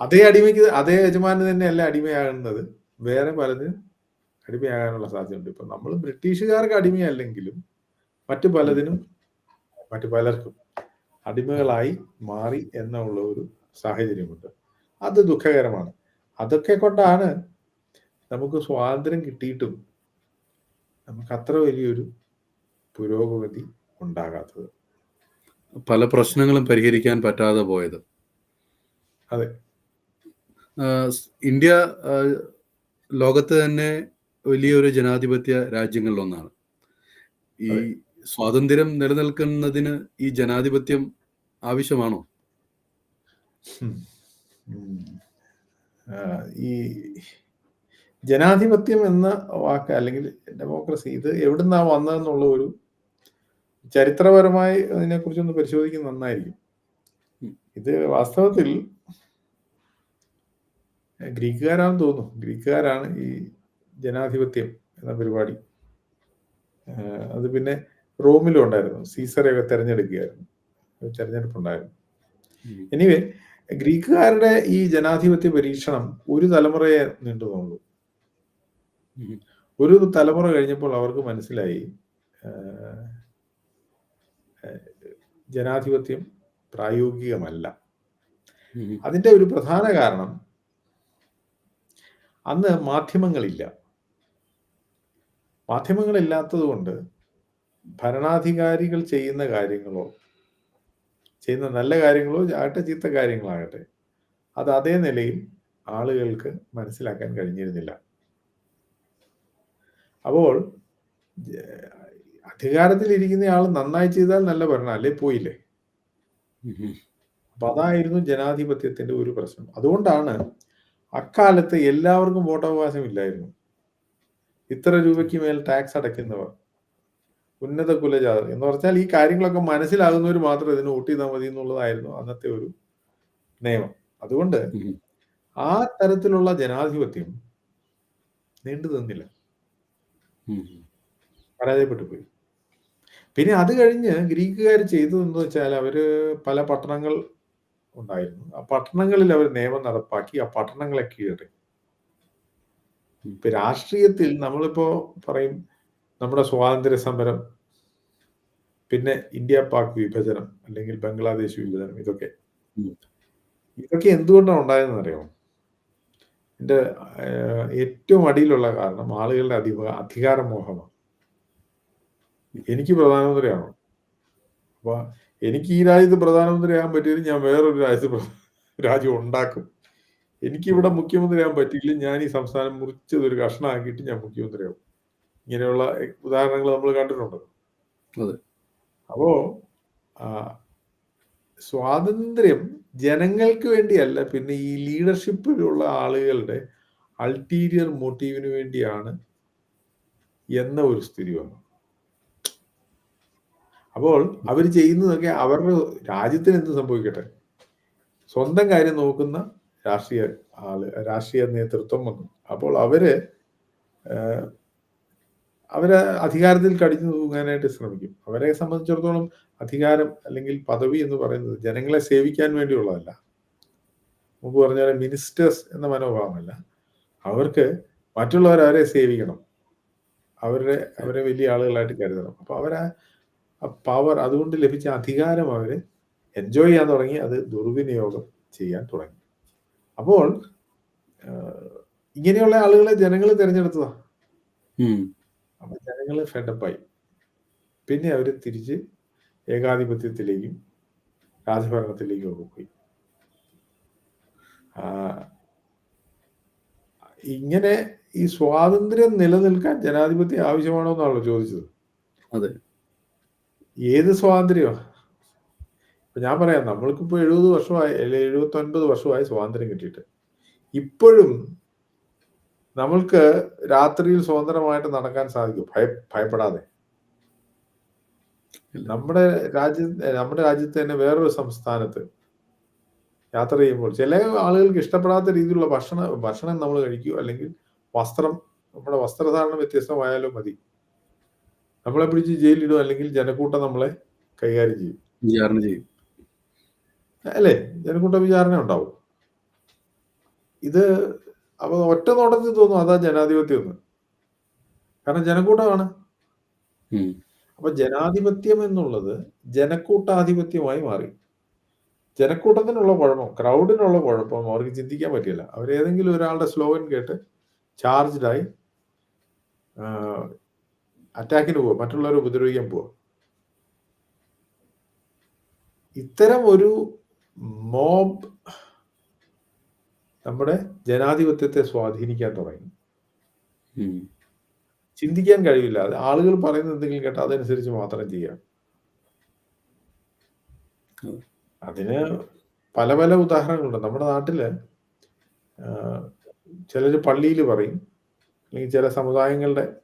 അതേ അടിമയ്ക്ക് അതേ യജമാന് തന്നെയല്ല അടിമയാകുന്നത്. വേറെ പലതിനും അടിമയാകാനുള്ള സാധ്യതയുണ്ട്. ഇപ്പൊ നമ്മൾ ബ്രിട്ടീഷുകാർക്ക് അടിമയല്ലെങ്കിലും മറ്റു പലതിനും മറ്റു പലർക്കും അടിമകളായി മാറി എന്നുള്ള ഒരു സാഹചര്യമുണ്ട്. അത് ദുഃഖകരമാണ്. അതൊക്കെ കൊണ്ടാണ് നമുക്ക് സ്വാതന്ത്ര്യം കിട്ടിയിട്ടും നമുക്ക് അത്ര വലിയൊരു പുരോഗതി ഉണ്ടാകാത്തത്. പല പ്രശ്നങ്ങളും പരിഹരിക്കാൻ പറ്റാതെ പോയത്. അതെ. ഇന്ത്യ ലോകത്ത് തന്നെ വലിയൊരു ജനാധിപത്യ രാജ്യങ്ങളിലൊന്നാണ്. ഈ. സ്വാതന്ത്ര്യം നിലനിൽക്കുന്നതിന് ഈ ജനാധിപത്യം ആവശ്യമാണോ? ഈ ജനാധിപത്യം എന്ന വാക്ക് അല്ലെങ്കിൽ ഡെമോക്രസി ഇത് എവിടുന്നാ വന്നതെന്നുള്ള ഒരു ചരിത്രപരമായി അതിനെക്കുറിച്ചൊന്ന് പരിശോധിക്കുന്നത് നന്നായിരിക്കും. ഇത് വാസ്തവത്തിൽ ഗ്രീക്കുകാരാണെന്ന് തോന്നുന്നു. ഗ്രീക്കുകാരാണ് ഈ ജനാധിപത്യം എന്ന പരിപാടി. അത് പിന്നെ റോമിലും ഉണ്ടായിരുന്നു. സീസറെയൊക്കെ തെരഞ്ഞെടുക്കുകയായിരുന്നു. തെരഞ്ഞെടുപ്പുണ്ടായിരുന്നു. എനിവേ ഗ്രീക്കുകാരുടെ ഈ ജനാധിപത്യ പരീക്ഷണം ഒരു തലമുറയെ നീണ്ടു തോന്നുള്ളൂ ഒരു തലമുറ കഴിഞ്ഞപ്പോൾ അവർക്ക് മനസ്സിലായി ജനാധിപത്യം പ്രായോഗികമല്ല. അതിന്റെ ഒരു പ്രധാന കാരണം അന്ന് മാധ്യമങ്ങളില്ല. മാധ്യമങ്ങളില്ലാത്തത് കൊണ്ട് ഭരണാധികാരികൾ ചെയ്യുന്ന കാര്യങ്ങളോ ചെയ്യുന്ന നല്ല കാര്യങ്ങളോ ആകട്ടെ ചീത്ത കാര്യങ്ങളാകട്ടെ അത് അതേ നിലയിൽ ആളുകൾക്ക് മനസ്സിലാക്കാൻ കഴിഞ്ഞിരുന്നില്ല. അപ്പോൾ അധികാരത്തിലിരിക്കുന്ന അധികാരത്തിൽ ഇരിക്കുന്ന ആൾ നന്നായി ചെയ്താൽ നല്ല ഭരണം അല്ലേ? പോയില്ലേ. അപ്പൊ അതായിരുന്നു ജനാധിപത്യത്തിന്റെ ഒരു പ്രശ്നം. അതുകൊണ്ടാണ് അക്കാലത്ത് എല്ലാവർക്കും വോട്ടവകാശം ഇല്ലായിരുന്നു. ഇത്ര രൂപയ്ക്ക് മേൽ ടാക്സ് അടയ്ക്കുന്നവർ. ഉന്നത കുലജാതർ എന്ന് പറഞ്ഞാൽ ഈ കാര്യങ്ങളൊക്കെ മനസ്സിലാകുന്നവർ മാത്രം ഇതിന് വോട്ട് ചെയ്താൽ മതി എന്നുള്ളതായിരുന്നു അന്നത്തെ ഒരു നിയമം. അതുകൊണ്ട് ആ തരത്തിലുള്ള ജനാധിപത്യം നീണ്ടു നിന്നില്ല. പരാജയപ്പെട്ടു പോയി. പിന്നെ അത് കഴിഞ്ഞ് ഗ്രീക്കുകാർ ചെയ്തതെന്ന് വെച്ചാൽ അവർ പല പട്ടണങ്ങൾ ഉണ്ടായിരുന്നു. ആ പട്ടണങ്ങളിൽ അവർ നിയമം നടപ്പാക്കി ആ പട്ടണങ്ങളെ കീഴടക്കി. ഇപ്പൊ രാഷ്ട്രീയത്തിൽ നമ്മളിപ്പോ പറയും നമ്മുടെ സ്വാതന്ത്ര്യ സമരം പിന്നെ ഇന്ത്യ പാക് വിഭജനം അല്ലെങ്കിൽ ബംഗ്ലാദേശ് വിഭജനം ഇതൊക്കെ. ഇതൊക്കെ എന്തുകൊണ്ടാണ് ഉണ്ടായതെന്ന് അറിയാമോ എന്റെ ഏറ്റവും അടിയിലുള്ള കാരണം ആളുകളുടെ അധിക അധികാരമോഹമാണ്. എനിക്ക് പ്രധാനമന്ത്രിയാണോ? അപ്പൊ എനിക്ക് ഈ രാജ്യത്ത് പ്രധാനമന്ത്രിയാകാൻ പറ്റിയത് ഞാൻ വേറൊരു രാജ്യത്ത് രാജ്യം ഉണ്ടാക്കും. എനിക്കിവിടെ മുഖ്യമന്ത്രിയാകാൻ പറ്റിയില്ല. ഞാൻ ഈ സംസ്ഥാനം മുറിച്ചത് ഒരു കഷ്ണമാക്കിയിട്ട് ഞാൻ മുഖ്യമന്ത്രിയാവും. ഇങ്ങനെയുള്ള ഉദാഹരണങ്ങൾ നമ്മൾ കണ്ടിട്ടുണ്ട്. അപ്പോ സ്വാതന്ത്ര്യം ജനങ്ങൾക്ക് വേണ്ടിയല്ല പിന്നെ ഈ ലീഡർഷിപ്പിലുള്ള ആളുകളുടെ അൾട്ടീരിയർ മോട്ടീവിന് വേണ്ടിയാണ് എന്ന ഒരു സ്ഥിതി വന്നു അപ്പോൾ അവർ ചെയ്യുന്നതൊക്കെ അവരുടെ രാജ്യത്തിന് എന്ത് സംഭവിക്കട്ടെ? സ്വന്തം കാര്യം നോക്കുന്ന രാഷ്ട്രീയ ആൾ രാഷ്ട്രീയ നേതൃത്വം വന്നു. അപ്പോൾ അവർ അവരെ അധികാരത്തിൽ കടിച്ചു തൂങ്ങാനായിട്ട് ശ്രമിക്കും. അവരെ സംബന്ധിച്ചിടത്തോളം അധികാരം അല്ലെങ്കിൽ പദവി എന്ന് പറയുന്നത് ജനങ്ങളെ സേവിക്കാൻ വേണ്ടിയുള്ളതല്ല. മുമ്പ് പറഞ്ഞ മിനിസ്റ്റേഴ്സ് എന്ന മനോഭാവമല്ല. അവർക്ക് മറ്റുള്ളവർ അവരെ സേവിക്കണം. അവരുടെ അവരെ വലിയ ആളുകളായിട്ട് കരുതണം. അപ്പൊ അവരാ പവർ അതുകൊണ്ട് ലഭിച്ച അധികാരം അവർ എൻജോയ് ചെയ്യാൻ തുടങ്ങി. അത് ദുർവിനിയോഗം ചെയ്യാൻ തുടങ്ങി. അപ്പോൾ ഇങ്ങനെയുള്ള ആളുകളെ ജനങ്ങൾ തിരഞ്ഞെടുത്തതാ. അപ്പൊ ജനങ്ങൾ ഫെഡപ്പായി പിന്നെ അവർ തിരിച്ച് ഏകാധിപത്യത്തിലേക്കും രാജഭരണത്തിലേക്കും ഒക്കെ പോയി. ഇങ്ങനെ ഈ സ്വാതന്ത്ര്യം നിലനിൽക്കാൻ ജനാധിപത്യം ആവശ്യമാണോ എന്നാണല്ലോ ചോദിച്ചത്. അതെ. ഏത് സ്വാതന്ത്ര്യമാണ് ഞാൻ പറയാം നമ്മൾക്കിപ്പോ എഴുപത് വർഷമായി അല്ലെങ്കിൽ എഴുപത്തി ഒൻപത് വർഷമായി സ്വാതന്ത്ര്യം കിട്ടിയിട്ട്. ഇപ്പോഴും നമ്മൾക്ക് രാത്രിയിൽ സ്വതന്ത്രമായിട്ട് നടക്കാൻ സാധിക്കും. ഭയ ഭയപ്പെടാതെ. നമ്മുടെ രാജ്യ നമ്മുടെ രാജ്യത്ത് തന്നെ വേറൊരു സംസ്ഥാനത്ത് യാത്ര ചെയ്യുമ്പോൾ ചില ആളുകൾക്ക് ഇഷ്ടപ്പെടാത്ത രീതിയിലുള്ള ഭക്ഷണ ഭക്ഷണം നമ്മൾ കഴിക്കുക അല്ലെങ്കിൽ വസ്ത്രം നമ്മുടെ വസ്ത്രധാരണം വ്യത്യസ്തമായാലും മതി. നമ്മളെ പിടിച്ച് ജയിലിടും അല്ലെങ്കിൽ ജനക്കൂട്ടം നമ്മളെ കൈകാര്യം ചെയ്യും. ചെയ്യും. അല്ലേ? ജനക്കൂട്ട വിചാരണ ഉണ്ടാവും. ഇത് അപ്പൊ ഒറ്റ നോട്ടത്തിൽ തോന്നും അതാ ജനാധിപത്യം എന്ന്. കാരണം ജനക്കൂട്ടമാണ്. അപ്പൊ ജനാധിപത്യം എന്നുള്ളത് ജനക്കൂട്ടാധിപത്യമായി മാറി. ജനക്കൂട്ടത്തിനുള്ള കുഴപ്പം ക്രൗഡിനുള്ള കുഴപ്പം അവർക്ക് ചിന്തിക്കാൻ പറ്റില്ല. അവർ ഏതെങ്കിലും ഒരാളുടെ സ്ലോഗൻ കേട്ട് ചാർജ്ഡായി അറ്റാക്കിന് പോവുക മറ്റുള്ളവരെ ഉപദ്രവിക്കാൻ പോവുക. ഇത്തരം ഒരു മോബ് നമ്മുടെ ജനാധിപത്യത്തെ സ്വാധീനിക്കാൻ തുടങ്ങി. ചിന്തിക്കാൻ കഴിയില്ല. അത് ആളുകൾ പറയുന്ന എന്തെങ്കിലും കേട്ടാൽ അതനുസരിച്ച് മാത്രം ചെയ്യാം. അതിന് പല പല ഉദാഹരണങ്ങളുണ്ട്. നമ്മുടെ നാട്ടിൽ ചിലർ പള്ളിയിൽ പറയും അല്ലെങ്കിൽ ചില സമുദായങ്ങളുടെ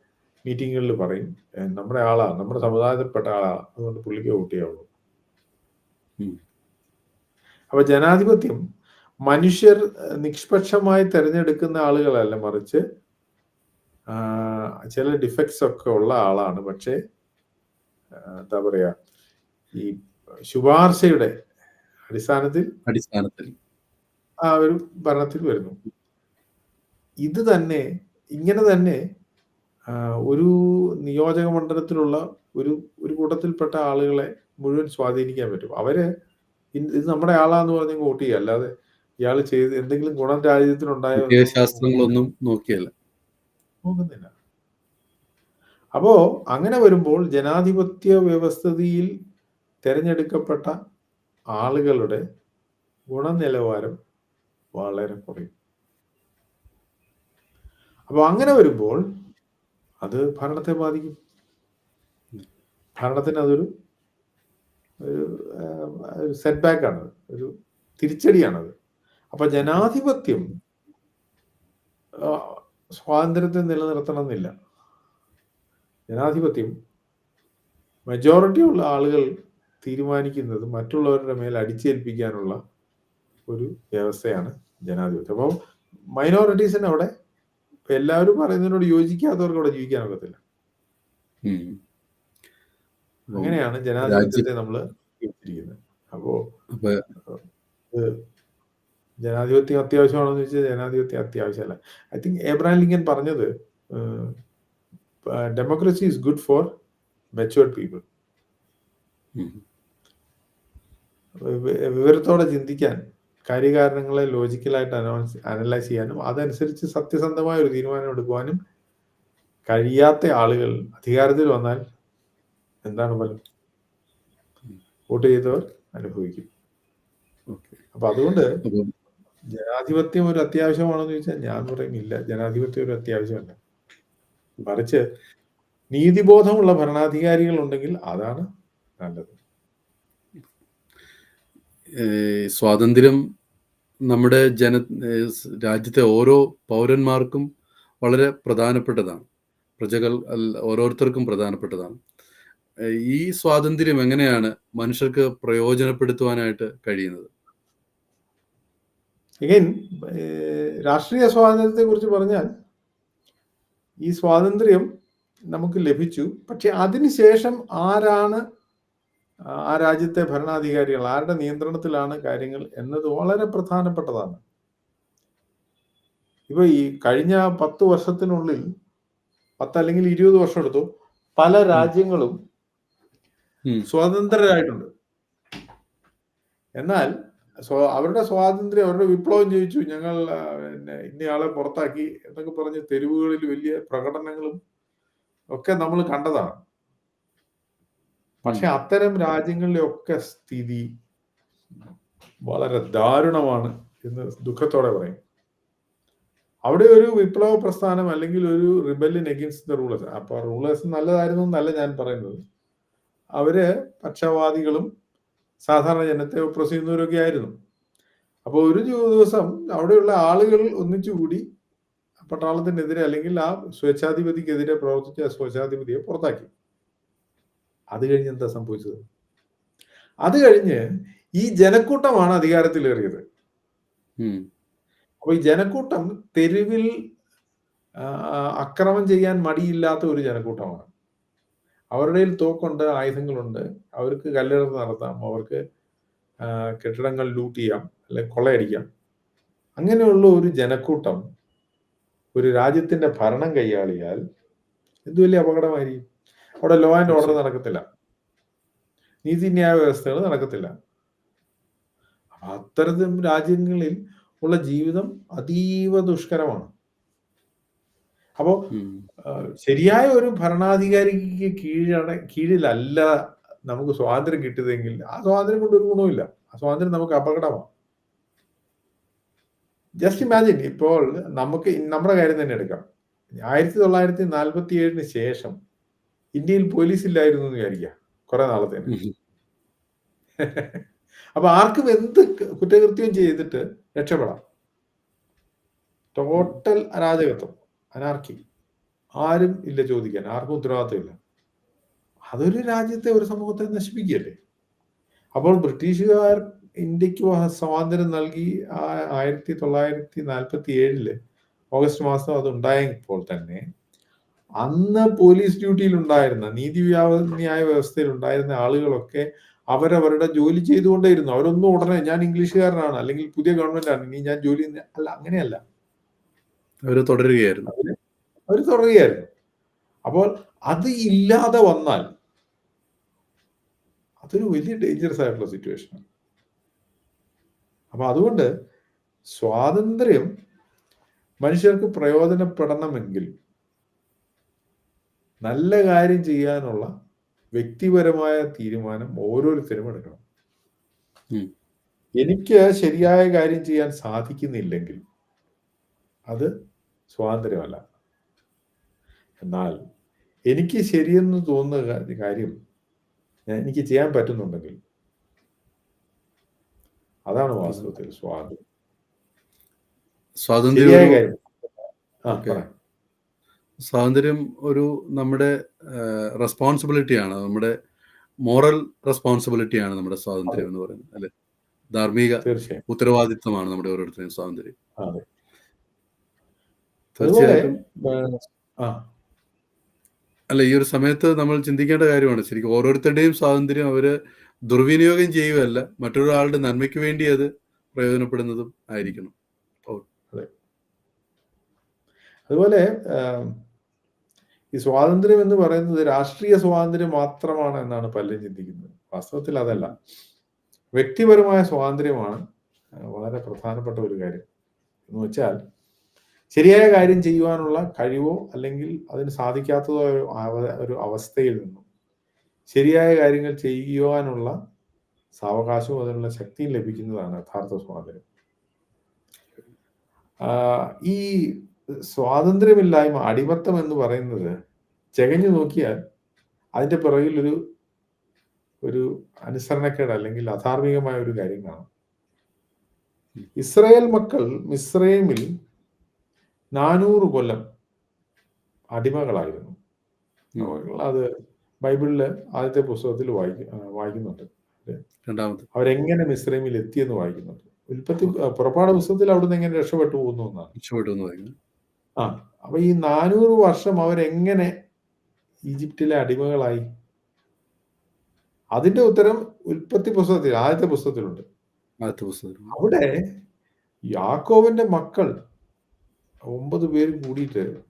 മീറ്റിങ്ങുകളിൽ പറയും നമ്മുടെ ആളാ നമ്മുടെ സമുദായത്തിൽപ്പെട്ട ആളാ അതുകൊണ്ട് പുള്ളിക്ക് വോട്ട് ചെയ്യാവുള്ളൂ. അപ്പൊ ജനാധിപത്യം മനുഷ്യർ നിഷ്പക്ഷമായി തിരഞ്ഞെടുക്കുന്ന ആളുകളല്ല മറിച്ച് ചില ഡിഫക്ട്സ് ഒക്കെ ഉള്ള ആളാണ്. പക്ഷേ എന്താ പറയാ ഈ ശുപാർശയുടെ അടിസ്ഥാനത്തിൽ അടിസ്ഥാനത്തിൽ. ആ ഒരു ഭരണത്തിൽ വരുന്നു. ഇത് തന്നെ ഇങ്ങനെ തന്നെ ഒരു നിയോജക മണ്ഡലത്തിലുള്ള ഒരു ഒരു കൂട്ടത്തിൽപ്പെട്ട ആളുകളെ മുഴുവൻ സ്വാധീനിക്കാൻ പറ്റും. അവർ ഇത് നമ്മുടെ ആളാന്ന് പറഞ്ഞ് വോട്ട് ചെയ്യുക അല്ലാതെ ഇയാൾ ചെയ്ത് എന്തെങ്കിലും ഗുണം രാജ്യത്തിനുണ്ടായോ ശാസ്ത്രങ്ങളൊന്നും നോക്കിയല്ല. നോക്കുന്നില്ല. അപ്പോ അങ്ങനെ വരുമ്പോൾ ജനാധിപത്യ വ്യവസ്ഥിതിയിൽ തിരഞ്ഞെടുക്കപ്പെട്ട ആളുകളുടെ ഗുണനിലവാരം വളരെ കുറയും. അപ്പോൾ അങ്ങനെ വരുമ്പോൾ അത് ഭരണത്തെ ബാധിക്കും. ഭരണത്തിന് അതൊരു ഒരു സെറ്റ് ബാക്ക് ആണ് ഒരു തിരിച്ചടിയാണത്. അപ്പൊ ജനാധിപത്യം സ്വാതന്ത്ര്യത്തെ നിലനിർത്തണമെന്നില്ല. ജനാധിപത്യം മെജോറിറ്റി ഉള്ള ആളുകൾ തീരുമാനിക്കുന്നത് മറ്റുള്ളവരുടെ മേൽ അടിച്ചേൽപ്പിക്കാനുള്ള ഒരു വ്യവസ്ഥയാണ് ജനാധിപത്യം. അപ്പോൾ മൈനോറിറ്റീസിന് അവിടെ എല്ലാവരും പറയുന്നതിനോട് യോജിക്കാത്തവർക്ക് അവിടെ ജീവിക്കാൻ ഒക്കത്തില്ല. അങ്ങനെയാണ് ജനാധിപത്യത്തെ നമ്മൾ അപ്പോ ജനാധിപത്യം അത്യാവശ്യമാണോ എന്ന് ചോദിച്ചാൽ ജനാധിപത്യം അത്യാവശ്യമല്ല. ഐ തിങ്ക് എബ്രഹാം ലിങ്കൻ പറഞ്ഞത് democracy is good for matured people. വിവരത്തോടെ ചിന്തിക്കാൻ കാര്യകാരണങ്ങളെ ലോജിക്കലായിട്ട് അനൗൺസ് അനലൈസ് ചെയ്യാനും അതനുസരിച്ച് സത്യസന്ധമായ ഒരു തീരുമാനം എടുക്കുവാനും കഴിയാത്ത ആളുകൾ അധികാരത്തിൽ വന്നാൽ എന്താണ് ഫലം? വോട്ട് ചെയ്തവർ അനുഭവിക്കും. അപ്പൊ അതുകൊണ്ട് ജനാധിപത്യം ഒരു അത്യാവശ്യമാണെന്ന് ചോദിച്ചാൽ ഞാൻ പറയുന്നില്ല. ജനാധിപത്യം ഒരു അത്യാവശ്യമല്ല. മറിച്ച് നീതിബോധമുള്ള ഭരണാധികാരികൾ ഉണ്ടെങ്കിൽ അതാണ് നല്ലത്. സ്വാതന്ത്ര്യം നമ്മുടെ ജന രാജ്യത്തെ ഓരോ പൗരന്മാർക്കും വളരെ പ്രധാനപ്പെട്ടതാണ്. പ്രജകൾ ഓരോരുത്തർക്കും പ്രധാനപ്പെട്ടതാണ്. ഈ സ്വാതന്ത്ര്യം എങ്ങനെയാണ് മനുഷ്യർക്ക് പ്രയോജനപ്പെടുത്തുവാനായിട്ട് കഴിയുന്നത്? രാഷ്ട്രീയ സ്വാതന്ത്ര്യത്തെ കുറിച്ച് പറഞ്ഞാൽ ഈ സ്വാതന്ത്ര്യം നമുക്ക് ലഭിച്ചു. പക്ഷെ അതിനുശേഷം ആരാണ് ആ രാജ്യത്തെ ഭരണാധികാരികൾ ആരുടെ നിയന്ത്രണത്തിലാണ് കാര്യങ്ങൾ എന്നത് വളരെ പ്രധാനപ്പെട്ടതാണ്. ഇപ്പൊ ഈ കഴിഞ്ഞ പത്ത് വർഷത്തിനുള്ളിൽ പത്ത് അല്ലെങ്കിൽ ഇരുപത് വർഷം എടുത്തു പല രാജ്യങ്ങളും. സ്വതന്ത്രരായിട്ടുണ്ട്. എന്നാൽ അവരുടെ സ്വാതന്ത്ര്യം അവരുടെ വിപ്ലവം ജയിച്ചു. ഞങ്ങൾ പിന്നെ ഇന്നയാളെ പുറത്താക്കി എന്നൊക്കെ പറഞ്ഞ് തെരുവുകളിൽ വലിയ പ്രകടനങ്ങളും ഒക്കെ നമ്മൾ കണ്ടതാണ്. പക്ഷെ അത്തരം രാജ്യങ്ങളിലൊക്കെ സ്ഥിതി വളരെ ദാരുണമാണ് എന്ന് ദുഃഖത്തോടെ പറയും. അവിടെ ഒരു വിപ്ലവ പ്രസ്ഥാനം അല്ലെങ്കിൽ ഒരു റിബല്യൻ എഗൈൻസ്റ്റ് ദ റൂളേഴ്സ് അപ്പൊ റൂളേഴ്സ് നല്ലതായിരുന്നു എന്നല്ല ഞാൻ പറയുന്നത്. അവർ പക്ഷവാദികളും സാധാരണ ജനത്തെ ഒപ്രസ് ചെയ്യുന്നവരൊക്കെ ആയിരുന്നു. അപ്പോൾ ഒരു ദിവസം അവിടെയുള്ള ആളുകൾ ഒന്നിച്ചുകൂടി പട്ടാളത്തിനെതിരെ അല്ലെങ്കിൽ ആ സ്വേച്ഛാധിപതിക്കെതിരെ പ്രവർത്തിച്ച സ്വേച്ഛാധിപതിയെ പുറത്താക്കി. അത് കഴിഞ്ഞ് എന്താ സംഭവിച്ചത്? അത് കഴിഞ്ഞ് ഈ ജനക്കൂട്ടമാണ് അധികാരത്തിലേറിയത്. അപ്പൊ ഈ ജനക്കൂട്ടം തെരുവിൽ അക്രമം ചെയ്യാൻ മടിയില്ലാത്ത ഒരു ജനക്കൂട്ടമാണ്. അവരുടെ തോക്കുണ്ട് ആയുധങ്ങളുണ്ട്. അവർക്ക് കല്ലെടുത്ത് നടത്താം. അവർക്ക് കെട്ടിടങ്ങൾ ലൂട്ട് ചെയ്യാം അല്ലെങ്കിൽ കൊള്ളയടിക്കാം. അങ്ങനെയുള്ള ഒരു ജനക്കൂട്ടം ഒരു രാജ്യത്തിന്റെ ഭരണം കൈയാളിയാൽ എന്ത് വലിയ അപകടമായിരിക്കും? അവിടെ ലോ ആൻഡ് ഓർഡർ നടക്കത്തില്ല. നീതിന്യായ വ്യവസ്ഥകൾ നടക്കത്തില്ല. അത്തരത്തിൽ രാജ്യങ്ങളിൽ ഉള്ള ജീവിതം അതീവ ദുഷ്കരമാണ്. അപ്പോ ശരിയായ ഒരു ഭരണാധികാരിക്ക് കീഴാണ് കീഴിലല്ല നമുക്ക് സ്വാതന്ത്ര്യം കിട്ടിയതെങ്കിൽ ആ സ്വാതന്ത്ര്യം കൊണ്ട് ഒരു ഗുണവുമില്ല. ആ സ്വാതന്ത്ര്യം നമുക്ക് അപകടമാണ്. ജസ്റ്റ് ഇമാജിൻ ഇപ്പോൾ നമുക്ക് നമ്മുടെ കാര്യം തന്നെ എടുക്കാം. ആയിരത്തി തൊള്ളായിരത്തി നാൽപ്പത്തി ഏഴിന് ശേഷം ഇന്ത്യയിൽ പോലീസ് ഇല്ലായിരുന്നു എന്ന് വിചാരിക്കുക. കുറെ നാളത്തേന്. അപ്പൊ ആർക്കും എന്ത് കുറ്റകൃത്യം ചെയ്തിട്ട് രക്ഷപ്പെടാം. ടോട്ടൽ അരാജകത്വം അനാർക്കി. ആരും ഇല്ല ചോദിക്കാൻ ആർക്കും ഉത്തരവാദിത്തമില്ല അതൊരു രാജ്യത്തെ ഒരു സമൂഹത്തെ നശിപ്പിക്കുകയല്ലേ? അപ്പോൾ ബ്രിട്ടീഷുകാർ ഇന്ത്യയ്ക്ക് സ്വാതന്ത്ര്യം നൽകി ആയിരത്തി തൊള്ളായിരത്തി നാൽപ്പത്തി ഏഴിൽ ഓഗസ്റ്റ് മാസം അത് ഉണ്ടായപ്പോൾ തന്നെ അന്ന് പോലീസ് ഡ്യൂട്ടിയിൽ ഉണ്ടായിരുന്ന നീതി ന്യായ വ്യവസ്ഥയിൽ ഉണ്ടായിരുന്ന ആളുകളൊക്കെ അവരവരുടെ ജോലി ചെയ്തുകൊണ്ടേയിരുന്നു. അവരൊന്നും ഉടനെ ഞാൻ ഇംഗ്ലീഷുകാരനാണ് അല്ലെങ്കിൽ പുതിയ ഗവൺമെന്റാണ് ഇനി ഞാൻ ജോലി അല്ല അങ്ങനെയല്ല. അവർ തുടരുകയായിരുന്നു. അവർ തുടരുകയായിരുന്നു. അപ്പോൾ അത് ഇല്ലാതെ വന്നാൽ അതൊരു വലിയ ഡേഞ്ചറസ് ആയിട്ടുള്ള സിറ്റുവേഷൻ അപ്പൊ അതുകൊണ്ട് സ്വാതന്ത്ര്യം മനുഷ്യർക്ക് പ്രയോജനപ്പെടണമെങ്കിൽ നല്ല കാര്യം ചെയ്യാനുള്ള വ്യക്തിപരമായ തീരുമാനം ഓരോരുത്തരും എടുക്കണം. എനിക്ക് ശരിയായ കാര്യം ചെയ്യാൻ സാധിക്കുന്നില്ലെങ്കിൽ അത് സ്വാതന്ത്ര്യമല്ല. എന്നാൽ എനിക്ക് ശരിയെന്ന് തോന്നുന്ന കാര്യം എനിക്ക് ചെയ്യാൻ പറ്റുന്നുണ്ടെങ്കിൽ അതാണ് വാസ്തവത്തിൽ സ്വാതന്ത്ര്യം. സ്വാതന്ത്ര്യം. സ്വാതന്ത്ര്യം ഒരു നമ്മുടെ റെസ്പോൺസിബിലിറ്റിയാണ്. നമ്മുടെ മോറൽ റെസ്പോൺസിബിലിറ്റിയാണ് നമ്മുടെ സ്വാതന്ത്ര്യം എന്ന് പറയുന്നത് അല്ലെ? ധാർമ്മിക ഉത്തരവാദിത്വമാണ് നമ്മുടെ ഓരോരുത്തരുടെയും സ്വാതന്ത്ര്യം. തീർച്ചയായിട്ടും. അല്ല ഈ ഒരു സമയത്ത് നമ്മൾ ചിന്തിക്കേണ്ട കാര്യമാണ്. ശരിക്കും ഓരോരുത്തരുടെയും സ്വാതന്ത്ര്യം അവർ ദുർവിനിയോഗം ചെയ്യുകയല്ല മറ്റൊരാളുടെ നന്മയ്ക്ക് വേണ്ടി അത് പ്രയോജനപ്പെടുന്നതും ആയിരിക്കണം. അതുപോലെ ഈ സ്വാതന്ത്ര്യം എന്ന് പറയുന്നത് രാഷ്ട്രീയ സ്വാതന്ത്ര്യം മാത്രമാണ് എന്നാണ് പലരും ചിന്തിക്കുന്നത്. വാസ്തവത്തിൽ അതല്ല. വ്യക്തിപരമായ സ്വാതന്ത്ര്യമാണ് വളരെ പ്രധാനപ്പെട്ട ഒരു കാര്യം. എന്ന് വെച്ചാൽ ശരിയായ കാര്യം ചെയ്യുവാനുള്ള കഴിവോ അല്ലെങ്കിൽ അതിന് സാധിക്കാത്തതോ ഒരു അവ- ഒരു അവസ്ഥയിൽ നിന്നും ശരിയായ കാര്യങ്ങൾ ചെയ്യുവാനുള്ള സാവകാശവും അതിനുള്ള ശക്തിയും ലഭിക്കുന്നതാണ് യഥാർത്ഥ സ്വാതന്ത്ര്യം. ഈ സ്വാതന്ത്ര്യമില്ലായ്മ അടിമത്തം എന്ന് പറയുന്നത് ചെകഞ്ഞു നോക്കിയാൽ അതിന്റെ പിറകിൽ ഒരു ഒരു അനുസരണക്കേട് അല്ലെങ്കിൽ അധാർമികമായ ഒരു കാര്യം കാണാം. ഇസ്രായേൽ മക്കൾ മിസ്രൈമിൽ നാനൂറ് കൊല്ലം അടിമകളായിരുന്നു. അത് ബൈബിളിൽ ആദ്യത്തെ പുസ്തകത്തിൽ വായിക്ക വായിക്കുന്നുണ്ട്. രണ്ടാമത് അവരെങ്ങനെ മിസ്രൈമിൽ എത്തിയെന്ന് വായിക്കുന്നുണ്ട്. ഉൽപ്പത്തി പുറപ്പാട് പുസ്തകത്തിൽ അവിടുന്ന് എങ്ങനെ രക്ഷപ്പെട്ടു പോകുന്നു എന്നാണ്. രക്ഷപ്പെട്ടു ആ അപ്പൊ ഈ നാനൂറ് വർഷം അവരെങ്ങനെ ഈജിപ്തിലെ അടിമകളായി? അതിന്റെ ഉത്തരം ഉൽപ്പത്തി പുസ്തകത്തിൽ ആദ്യത്തെ പുസ്തകത്തിലുണ്ട്. ആദ്യത്തെ പുസ്തകത്തിൽ അവിടെ യാക്കോവിന്റെ മക്കൾ ഒമ്പത് പേര് കൂടിയിട്ട്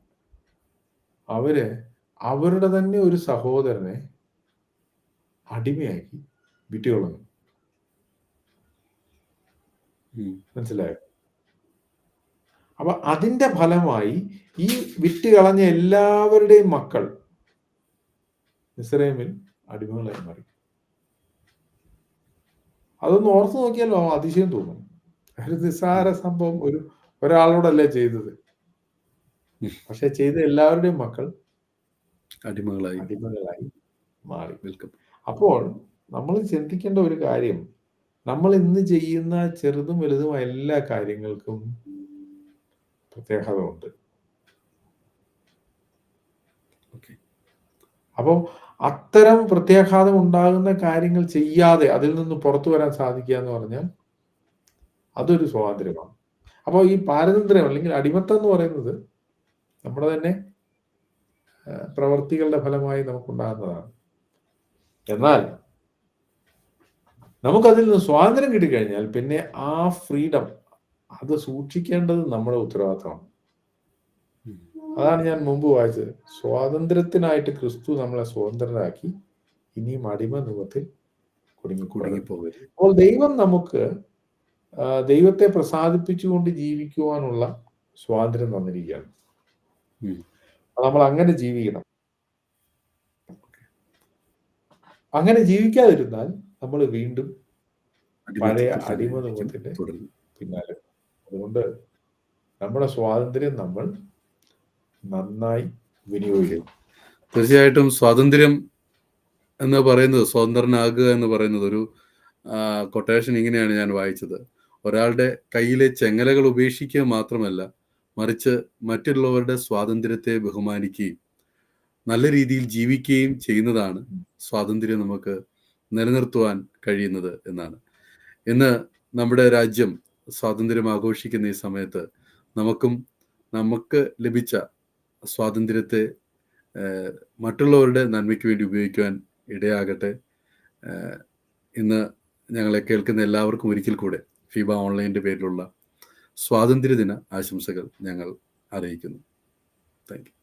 അവർ അവരുടെ തന്നെ ഒരു സഹോദരനെ അടിമയാക്കി വിറ്റുകളഞ്ഞു. മനസ്സിലായോ? അപ്പൊ അതിന്റെ ഫലമായി ഈ വിറ്റ് കളഞ്ഞ എല്ലാവരുടെയും മക്കൾ ഇസ്രയേമിൽ അടിമകളായി മാറി. അതൊന്ന് ഓർത്തു നോക്കിയാലോ അതിശയം തോന്നും. ഒരു നിസ്സാര സംഭവം ഒരു ഒരാളോടല്ലേ ചെയ്തത്? പക്ഷെ ചെയ്ത എല്ലാവരുടെയും മക്കൾ അടിമകളായി. അടിമകളായി മാറി. വെൽക്കം. അപ്പോൾ നമ്മൾ ചിന്തിക്കേണ്ട ഒരു കാര്യം നമ്മൾ ഇന്ന് ചെയ്യുന്ന ചെറുതും വലുതുമായ എല്ലാ കാര്യങ്ങൾക്കും പ്രത്യേകത ഉണ്ട് അപ്പോൾ അത്തരം പ്രത്യാഘാതം ഉണ്ടാകുന്ന കാര്യങ്ങൾ ചെയ്യാതെ അതിൽ നിന്ന് പുറത്തു വരാൻ സാധിക്കുക എന്ന് പറഞ്ഞാൽ അതൊരു സ്വാതന്ത്ര്യമാണ്. അപ്പോൾ ഈ പാരതന്ത്ര്യം അല്ലെങ്കിൽ അടിമത്തം എന്ന് പറയുന്നത് നമ്മുടെ തന്നെ പ്രവൃത്തികളുടെ പ്രവർത്തികളുടെ ഫലമായി നമുക്കുണ്ടാകുന്നതാണ്. എന്നാൽ നമുക്കതിൽ നിന്ന് സ്വാതന്ത്ര്യം കിട്ടിക്കഴിഞ്ഞാൽ പിന്നെ ആ ഫ്രീഡം അത് സൂക്ഷിക്കേണ്ടത് നമ്മുടെ ഉത്തരവാദിത്തമാണ്. അതാണ് ഞാൻ മുമ്പ് വായിച്ചത്. സ്വാതന്ത്ര്യത്തിനായിട്ട് ക്രിസ്തു നമ്മളെ സ്വതന്ത്രരാക്കി ഇനിയും അടിമ നിയമത്തിൽ കുടുങ്ങി കുടുങ്ങിപ്പോകരുത്. അപ്പോൾ ദൈവം നമുക്ക് ദൈവത്തെ പ്രസാദിപ്പിച്ചുകൊണ്ട് ജീവിക്കുവാനുള്ള സ്വാതന്ത്ര്യം തന്നിരിക്കുകയാണ്. നമ്മൾ അങ്ങനെ ജീവിക്കണം. അങ്ങനെ ജീവിക്കാതിരുന്നാൽ നമ്മൾ വീണ്ടും പഴയ അടിമ നിയമത്തിന്റെ പിന്നാലെ. അതുകൊണ്ട് നമ്മുടെ സ്വാതന്ത്ര്യം നമ്മൾ നന്നായി വിനിയോഗിക്കണം. തീർച്ചയായിട്ടും സ്വാതന്ത്ര്യം എന്ന് പറയുന്നത് സ്വതന്ത്രനാകുക എന്ന് പറയുന്നത് ഒരു കൊട്ടേഷൻ ഇങ്ങനെയാണ് ഞാൻ വായിച്ചത്. ഒരാളുടെ കയ്യിലെ ചെങ്ങലകൾ ഉപേക്ഷിക്കുക മാത്രമല്ല മറിച്ച് മറ്റുള്ളവരുടെ സ്വാതന്ത്ര്യത്തെ ബഹുമാനിക്കുകയും നല്ല രീതിയിൽ ജീവിക്കുകയും ചെയ്യുന്നതാണ് സ്വാതന്ത്ര്യം നമുക്ക് നിലനിർത്തുവാൻ കഴിയുന്നത് എന്നാണ്. ഇന്ന് നമ്മുടെ രാജ്യം സ്വാതന്ത്ര്യം ആഘോഷിക്കുന്ന ഈ സമയത്ത് നമുക്കും നമുക്ക് ലഭിച്ച സ്വാതന്ത്ര്യത്തെ മറ്റുള്ളവരുടെ നന്മയ്ക്ക് വേണ്ടി ഉപയോഗിക്കുവാൻ ഇടയാകട്ടെ. ഇന്ന് ഞങ്ങളെ കേൾക്കുന്ന എല്ലാവർക്കും ഒരിക്കൽ കൂടെ ഫിബ ഓൺലൈന്റെ പേരിലുള്ള സ്വാതന്ത്ര്യദിന ആശംസകൾ ഞങ്ങൾ അറിയിക്കുന്നു. താങ്ക്